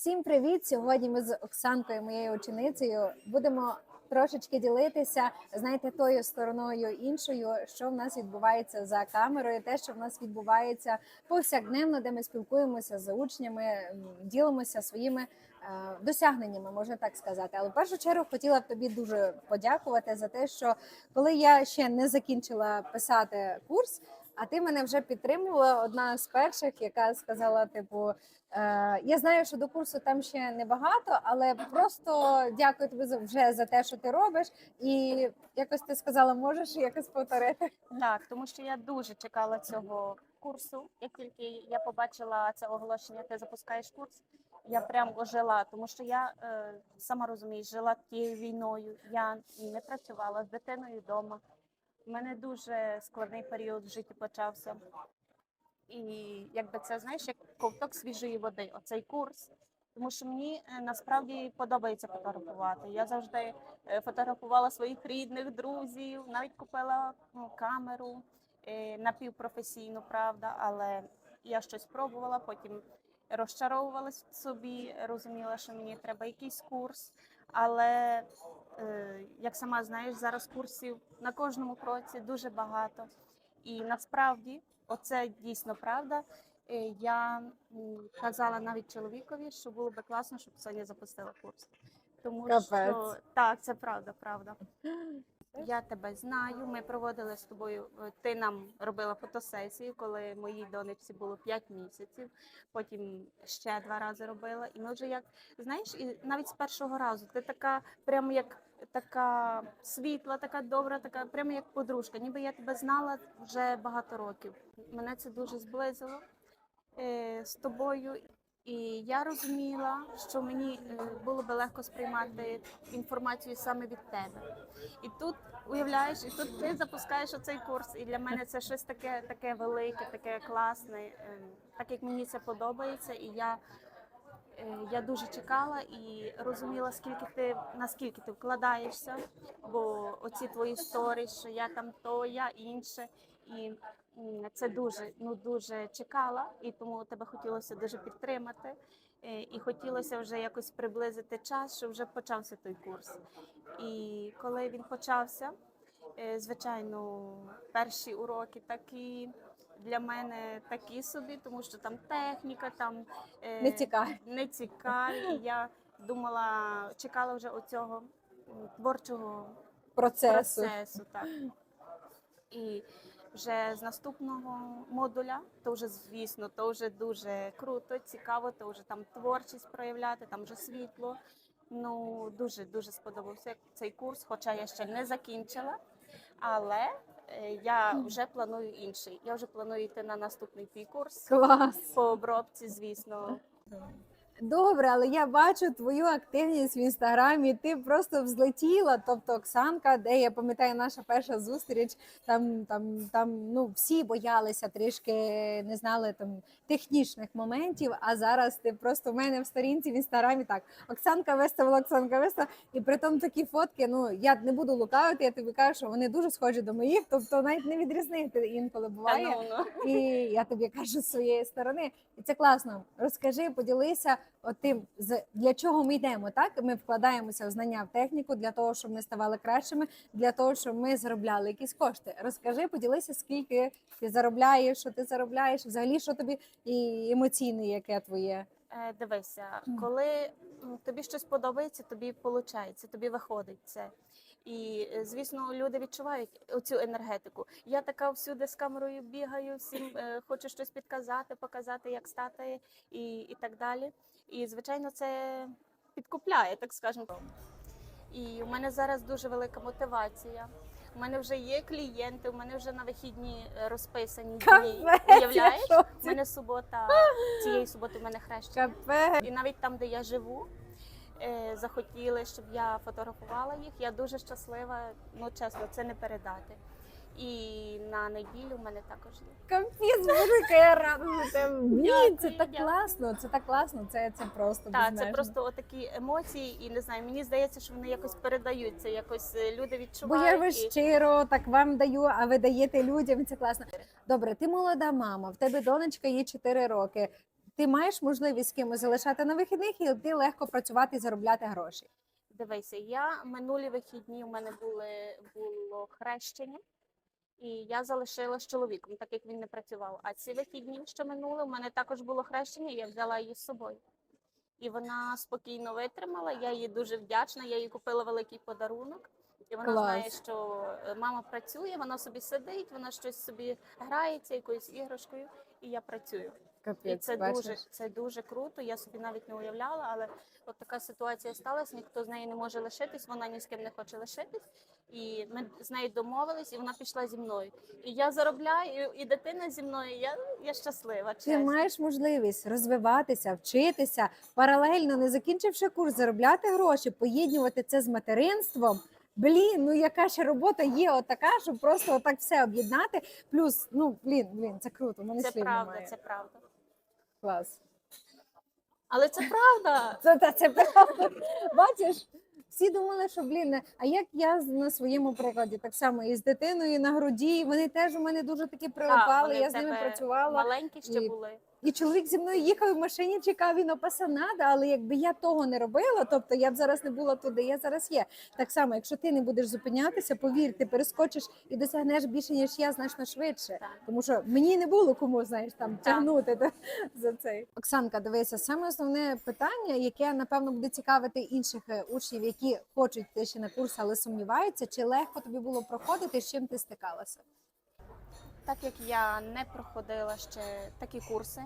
Всім привіт! Сьогодні ми з Оксанкою, моєю ученицею, будемо трошечки ділитися, знаєте, тою стороною іншою, що в нас відбувається за камерою, те, що в нас відбувається повсякденно, де ми спілкуємося з учнями, ділимося своїми е, досягненнями, можна так сказати. Але в першу чергу хотіла б тобі дуже подякувати за те, що коли я ще не закінчила писати курс. А ти мене вже підтримувала одна з перших, яка сказала: типу, е, я знаю, що до курсу там ще небагато, але просто дякую тобі за- вже за те, що ти робиш. І якось ти сказала, можеш якось повторити. Так, тому що я дуже чекала цього курсу. Як тільки я побачила це оголошення, ти запускаєш курс, я прям ожила, тому що я е, сама розумієш, жила тією війною. Я не працювала з дитиною вдома. У мене дуже складний період в житті почався. І якби це знаєш, як ковток свіжої води, оцей курс. Тому що мені е, насправді подобається фотографувати. Я завжди е, фотографувала своїх рідних, друзів, навіть купила ну, камеру е, напівпрофесійну, правда, але я щось пробувала, потім розчаровувалась собі, розуміла, що мені треба якийсь курс. Але як сама знаєш, зараз курсів на кожному кроці дуже багато. І насправді, оце дійсно правда. Е, Я казала навіть чоловікові, що було би класно, щоб Соня запустила курс. Тому що так, це правда, правда. Я тебе знаю. Ми проводили з тобою. е, Ти нам робила фотосесію, коли моїй донечці було 5 місяців. Потім ще два рази робила. І ми вже як знаєш, і навіть з першого разу ти така, прямо як така світла, така добра, така прямо як подружка. Ніби я тебе знала вже багато років. Мене це дуже зблизило е, з тобою. І я розуміла, що мені е, було би легко сприймати інформацію саме від тебе. І тут уявляєш, і тут ти запускаєш оцей курс, і для мене це щось таке, таке велике, таке класне, е, так як мені це подобається, і я. е, Я дуже чекала і розуміла, скільки ти наскільки ти вкладаєшся, бо оці твої сторі, що я там то, я інше, і це дуже ну дуже чекала, і тому тебе хотілося дуже підтримати. Е, І хотілося вже якось приблизити час, що вже почався той курс. І коли він почався, е, звичайно, перші уроки такі для мене такі собі, тому що там техніка, там е, Не цікаві. не цікаві. Я думала, чекала вже оцього творчого Процесу. процесу. Так. І вже з наступного модуля, то вже звісно, то вже дуже круто, цікаво, то вже там творчість проявляти, там вже світло. Ну дуже дуже сподобався цей курс, хоча я ще не закінчила. Але е, я вже планую інший. Я вже планую йти на наступний твій курс Клас. по обробці, звісно. Добре, але я бачу твою активність в інстаграмі. Ти просто взлетіла. Тобто, Оксанка, де я пам'ятаю, наша перша зустріч, там, там, там ну всі боялися трішки, не знали там технічних моментів. А зараз ти просто в мене в сторінці в інстаграмі так. Оксанка виставила, Оксанка виставила, і при тому такі фотки. Ну я не буду лукавити, я тобі кажу, що вони дуже схожі до моїх. Тобто навіть не відрізнити інколи буває. ну, ну. І я тобі кажу з своєї сторони, і це класно. Розкажи, поділися тим, для чого ми йдемо. Так ми вкладаємося в знання в техніку для того, щоб ми ставали кращими, для того, щоб ми заробляли якісь кошти. Розкажи, поділися, скільки ти заробляєш, що ти заробляєш, взагалі, що тобі і емоційне, яке твоє. Е, Дивися, коли тобі щось подобається, тобі виходить, тобі виходить це. І е, звісно, люди відчувають оцю енергетику. Я така всюди з камерою бігаю, всім е, хочу щось підказати, показати, як стати, і, і так далі. І звичайно, це підкупляє, так скажемо. І у мене зараз дуже велика мотивація. У мене вже є клієнти, у мене вже на вихідні розписані дні. Уявляєш? У мене субота, цієї суботи в мене хрещення. І навіть там, де я живу, захотіли, щоб я фотографувала їх. Я дуже щаслива, ну чесно, це не передати. І на неділю в мене також є. Боже, яка я рада за тебе. Ні, це так класно, це так класно, це, це просто Так, це безмежно. просто отакі емоції, і не знаю, мені здається, що вони якось передаються, якось е, люди Бо відчувають. я ви і- щиро так вам даю, а ви даєте людям. і Це класно. Добре, ти молода мама, в тебе донечка є 4 роки. Ти маєш можливість з кимось залишати на вихідних, і ти легко працювати і заробляти гроші. Дивися, я минулі вихідні у мене були було хрещення, і я залишила з чоловіком, так як він не працював. А ці вихідні, що минули, у мене також було хрещення, і я взяла її з собою. І вона спокійно витримала. Я їй дуже вдячна. Я їй купила великий подарунок. І вона Клас. знає, що е, мама працює, вона собі сидить, вона щось собі грається якоюсь іграшкою, і я працюю. І це бачиш? дуже це дуже круто. Я собі навіть не уявляла, але от така ситуація сталася. Ніхто з неї не може лишитись, вона ні з ким не хоче лишитись. І ми з нею домовились, і вона пішла зі мною. І я заробляю, і дитина зі мною. Я, я щаслива. Ти маєш можливість розвиватися, вчитися, паралельно не закінчивши курс, заробляти гроші, поєднувати це з материнством. Блін, ну яка ще робота є отака, щоб просто отак все об'єднати. Плюс, ну блін, блін, це круто. Мене Це слів правда, немає. це правда. Клас. Але це правда. Це, це, це правда. Бачиш, всі думали, що блін, а як я на своєму прикладі, так само і з дитиною на груді, вони теж у мене дуже такі прилипали. я з ними працювала. Маленькі ще і- були. І чоловік зі мною їхав в машині, чекав він опасанада, але якби я того не робила, тобто я б зараз не була туди, я зараз є. Так само, якщо ти не будеш зупинятися, повір, ти перескочиш і досягнеш більше, ніж я значно швидше. Тому що мені не було кому знаєш там тягнути та, за цей. Оксанка, дивися, саме основне питання, яке напевно буде цікавити інших е, учнів, які хочуть йти ще на курс, але сумніваються, чи легко тобі було проходити, з чим ти стикалася? Так як я не проходила ще такі курси,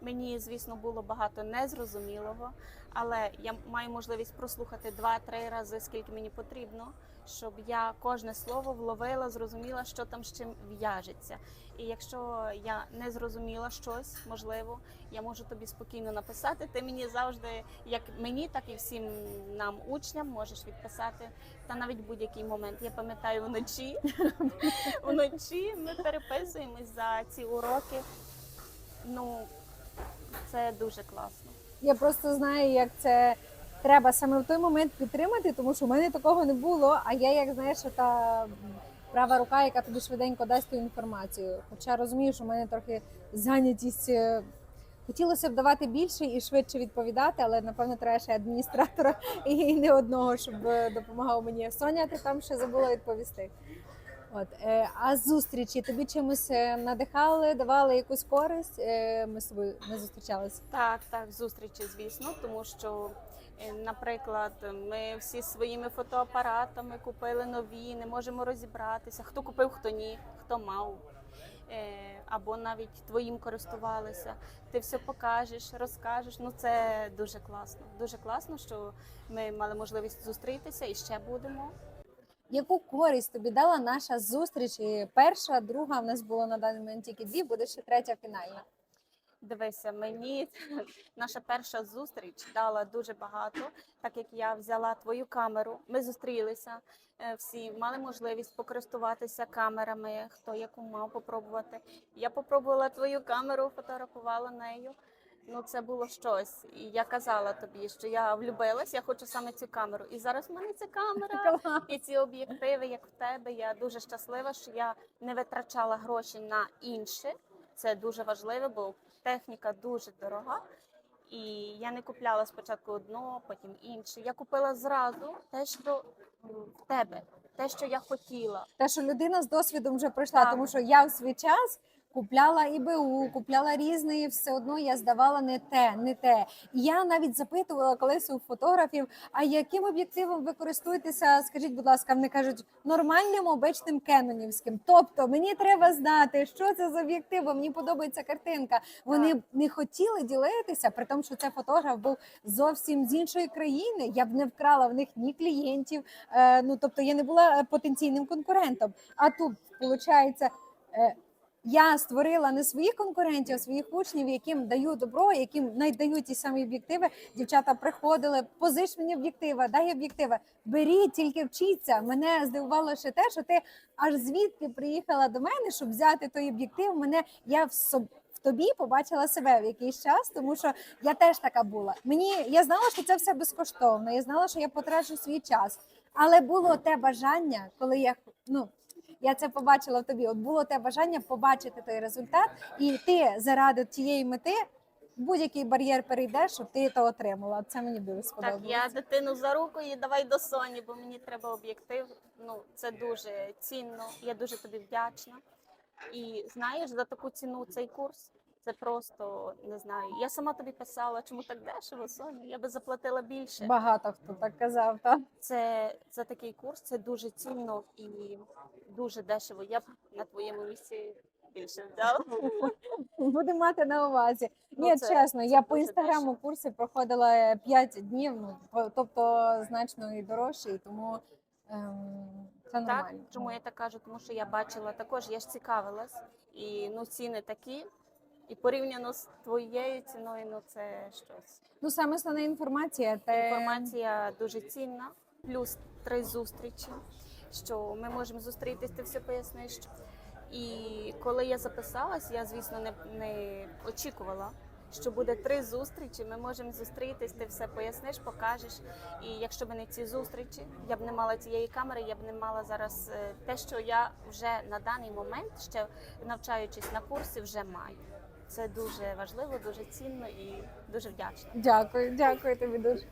мені, звісно, було багато незрозумілого, але я маю можливість прослухати два-три рази, скільки мені потрібно, щоб я кожне слово вловила, зрозуміла, що там з чим в'яжеться. І якщо я не зрозуміла щось, можливо, я можу тобі спокійно написати. Ти мені завжди, як мені, так і всім нам, учням, можеш відписати та навіть будь-який момент. Я пам'ятаю вночі. Вночі ми переписуємось за ці уроки. Ну, це дуже класно. Я просто знаю, як це треба саме в той момент підтримати, тому що в мене такого не було. А я, як знаєш, та права рука, яка тобі швиденько дасть ту інформацію. Хоча розумію, що в мене трохи зайнятість. е, Хотілося б давати більше і швидше відповідати, але напевно треба ще адміністратора і не одного, щоб е, допомагав мені. Соня, ти там ще забула відповісти. От е, а зустрічі тобі чимось е, надихали, давали якусь користь? Е, Ми з тобою не зустрічалися. Так, так, зустрічі, звісно, тому що, е, наприклад, ми всі своїми фотоапаратами купили нові, не можемо розібратися. Хто купив, хто ні, хто мав. Е, Або навіть твоїм користувалися. Ти все покажеш, розкажеш. Ну це дуже класно. Дуже класно, що ми мали можливість зустрітися і ще будемо. Яку користь тобі дала наша зустріч? І Перша, друга в нас було на даний момент тільки дві, буде ще третя фінальна. Дивися, мені наша перша зустріч дала дуже багато, так як я взяла твою камеру. Ми зустрілися е, всі, мали можливість покористуватися камерами, хто яку мав попробувати. Я попробувала твою камеру, фотографувала нею. Ну, це було щось. І я казала тобі, що я влюбилась, я хочу саме цю камеру. І зараз в мене ця камера. І ці об'єктиви, як в тебе, я дуже щаслива, що я не витрачала гроші на інше. Це дуже важливо, бо техніка дуже дорога. І я не купляла спочатку одно, потім інше. Я купила зразу те, що в тебе, те, що я хотіла. Те, що людина з досвідом вже пройшла, Так. тому що я в свій час. Купляла і БУ, купляла різне, і все одно я здавала не те, не те. І я навіть запитувала колись у фотографів, а яким об'єктивом ви користуєтеся? Скажіть, будь ласка, вони кажуть, нормальним обичним кенонівським. Тобто мені треба знати, що це за об'єктив, бо мені подобається картинка. Вони б не хотіли ділитися, при тому, що це фотограф був зовсім з іншої країни. Я б не вкрала в них ні клієнтів. Е, ну тобто я не була потенційним конкурентом. А тут виходить. Я створила не своїх конкурентів, а своїх учнів, яким даю добро, яким найдають ті самі об'єктиви. Дівчата приходили, позич мені об'єктива, дай об'єктива. Беріть, тільки вчіться. Мене здивувало ще те, що ти аж звідки приїхала до мене, щоб взяти той об'єктив. Мене я в соб- в тобі побачила себе в якийсь час, тому що я теж така була. Мені я знала, що це все безкоштовно. Я знала, що я потрачу свій час, але було те бажання, коли я ну. Я це побачила в тобі. От було те бажання побачити той результат, і ти заради тієї мети будь-який бар'єр перейдеш, щоб ти це отримала. Це мені дуже Так, я дитину за руку і давай до Соні, бо мені треба об'єктив. Ну, це дуже цінно. Я дуже тобі вдячна. І знаєш, за таку ціну цей курс це просто не знаю. Я сама тобі писала, чому так дешево, Соня. Я би заплатила більше. Багато хто так казав. Та Це за такий курс це дуже цінно і дуже дешево. Я б на твоєму місці більше взяла. Будемо мати на увазі. Ну, Ні, це- чесно, це я по інстаграму дешево. курси проходила 5 днів, ну тобто значно і дорожче, і тому ем, це Так, нормально. чому я так кажу? Тому що я бачила також, я ж цікавилась, і ну ціни такі, і порівняно з твоєю ціною, ну це щось. Ну саме основна інформація, те Інформація дуже цінна, плюс три зустрічі, що ми можемо зустрітись, ти все поясниш. І коли я записалась, я звісно не, не очікувала. Що буде три зустрічі, ми можемо зустрітись, ти все поясниш, покажеш. І якщо б не ці зустрічі, я б не мала цієї камери, я б не мала зараз е, те, що я вже на даний момент, ще навчаючись на курсі, вже маю. Це дуже важливо, дуже цінно і дуже вдячна. Дякую, дякую тобі дуже.